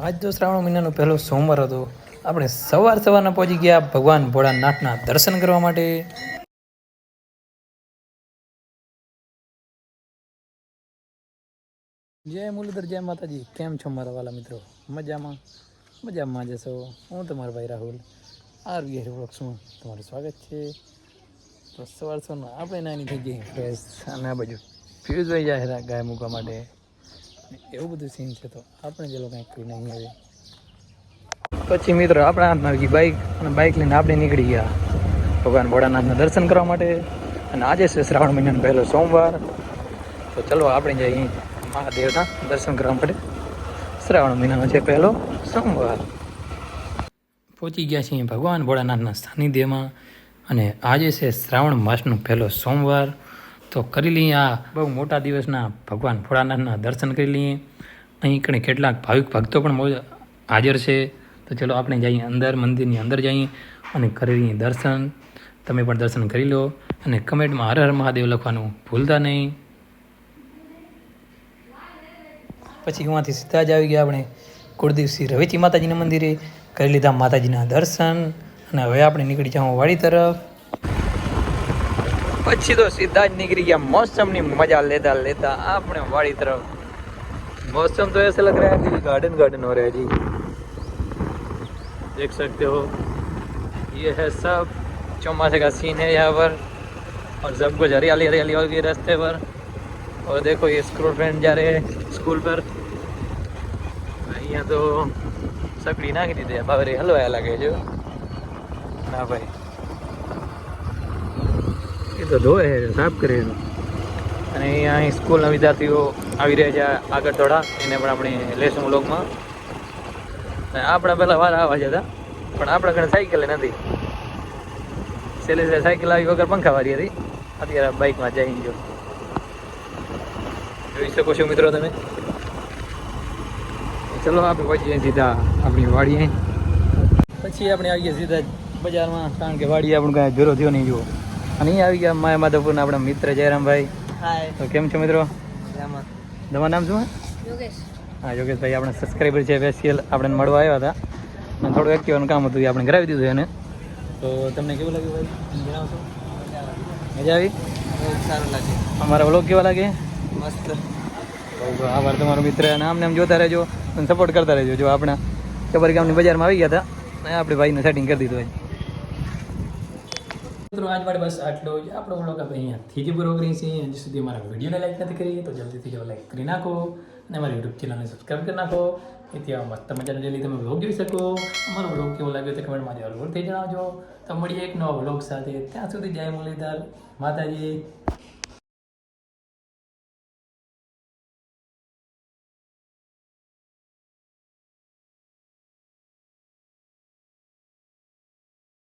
આજ તો શ્રાવણ મહિનાનો પહેલો સોમવાર હતો. આપણે સવાર સવારના પહોંચી ગયા ભગવાન ભોળાનાથના દર્શન કરવા માટે. જય મુરલીધર, જય માતાજી. કેમ છો મારા વાલા મિત્રો? મજામાં? મજામાં જશો હું તમારો ભાઈ રાહુલ આર વી વૃક્ષમાં તમારું સ્વાગત છે. તો સવાર સવારમાં આપણે નાની થઈ ગઈ ફ્રેશ અને આ બાજુ ફ્યુઝ ભાઈ જાય ગાય મૂકવા માટે. એવું બધું સીન છે તો આપણે જે લોકો કંઈક કરીને અહીં આવે પછી મિત્રો, આપણા હાથમાં આવી બાઈક અને બાઇક લઈને આપણે નીકળી ગયા. ભગવાન ભોળાનાથના દર્શન કરવા માટે. અને આજે છે શ્રાવણ મહિનાનો પહેલો સોમવાર. તો ચલો આપણે જઈએ મહાદેવના દર્શન કરવા માટે. શ્રાવણ મહિનાનો છે પહેલો સોમવાર. પહોંચી ગયા છીએ ભગવાન ભોળાનાથના સાનિધ્યમાં. અને આજે છે શ્રાવણ માસનો પહેલો સોમવાર. તો કરી લઈએ આ. બહુ મોટા દિવસના ભગવાન ભોળાનાથના દર્શન કરી લઈએ. અહીં કણે કેટલાક ભાવિક ભક્તો પણ હાજર છે. તો ચલો આપણે જઈએ અંદર, મંદિરની અંદર જઈએ અને કરી લઈએ દર્શન. તમે પણ દર્શન કરી લો અને કમેન્ટમાં હર હર મહાદેવ લખવાનું ભૂલતા નહીં. પછી ઉहाँથી સીધા જ આવી ગયા આપણે કુળદેવસિંહ રવેચી માતાજીના મંદિરે. કરી લીધા માતાજીના દર્શન અને હવે આપણે નીકળી જાઉં વાડી તરફ. પછી તો સીધા જ નીકળી ગયા મોસમની મજા લેતા લેતા આપણે વાડી તરફ मौसम तो ऐसा लग रहा है कि गार्डन गार्डन हो रहा है जी देख सकते हो ये है सब चौमासे का सीन है यहाँ पर और सब कुछ हरियाली हरियाली होगी रास्ते पर और देखो ये स्कूल फ्रेंड जा रहे हैं स्कूल पर અહીંયા તો સકડી નાખી દીધી બાવરી હલવાયા લાગે છે ના ભાઈ એ તો ધોવે સાફ કરે છે. અને અહીંયા અહીં સ્કૂલના વિદ્યાર્થીઓ આવી રહ્યા છે આગળ થોડા, એને પણ આપણે લેશું બ્લોગમાં આપણા પહેલાં વાર આવવા જતા પણ આપણા ઘરે સાયકલ નથી. શૈલેષભાઈ સાયકલ આવી વગર પંખા વાળી હતી, અત્યારે બાઇકમાં જઈ જો. જોઈ શકો છો મિત્રો તમે. ચલો આપણે પહોંચીએ સીધા આપણી વાડીએ. પછી આપણે આવીએ સીધા બજારમાં, કારણ કે વાડી આપણું કાંઈ ભેરો થયો નહીં જુઓ. અને અહીંયા આવી ગયા માયા માધવપુરના આપણા મિત્ર જયરામભાઈ. હાય તો કેમ છો મિત્રો? તમારું નામ શું યોગેશ. હા યોગેશભાઈ આપણે સબસ્ક્રાઈબર છે સ્પેશિયલ આપણે મળવા આવ્યા હતા. અને થોડું એક્ટિવાનું કામ હતું એ આપણે કરાવી દીધું એને. તો તમને કેવું લાગ્યું ભાઈ? જણાવશો? મજા આવી? સારું લાગે અમારા વ્લોગ કેવા લાગે? મસ્ત. બહુ આભાર તમારો મિત્ર. અને આમને આમ જોતા રહેજો અને સપોર્ટ કરતા રહેજો. જો આપણા કબર ગામની બજારમાં આવી ગયા હતા અને આપણે ભાઈને સેટિંગ કરી દીધું મિત્રો, આજ માટે બસ આટલો જ. આપણો વ્લોગ આપણે અહીંયાથી જ પૂરો કરીએ છીએ. હજી સુધી અમારા વિડીયોને લાઈક નથી કરી, તો જલ્દીથી જો લાઈક કરી નાખો અને અમારા યુટ્યુબ ચેનલને સબસ્ક્રાઈબ કરી નાખો. એથી આ મસ્ત મજાનો ડેલી તમે વ્લોગ જોઈ શકો. અમારો વ્લોગ કેવો લાગ્યો તે કમેન્ટમાં જરૂરથી જણાવજો. તો મળીએ એક નવા વ્લોગ સાથે. ત્યાં સુધી જય મુરલીધર. માતાજી.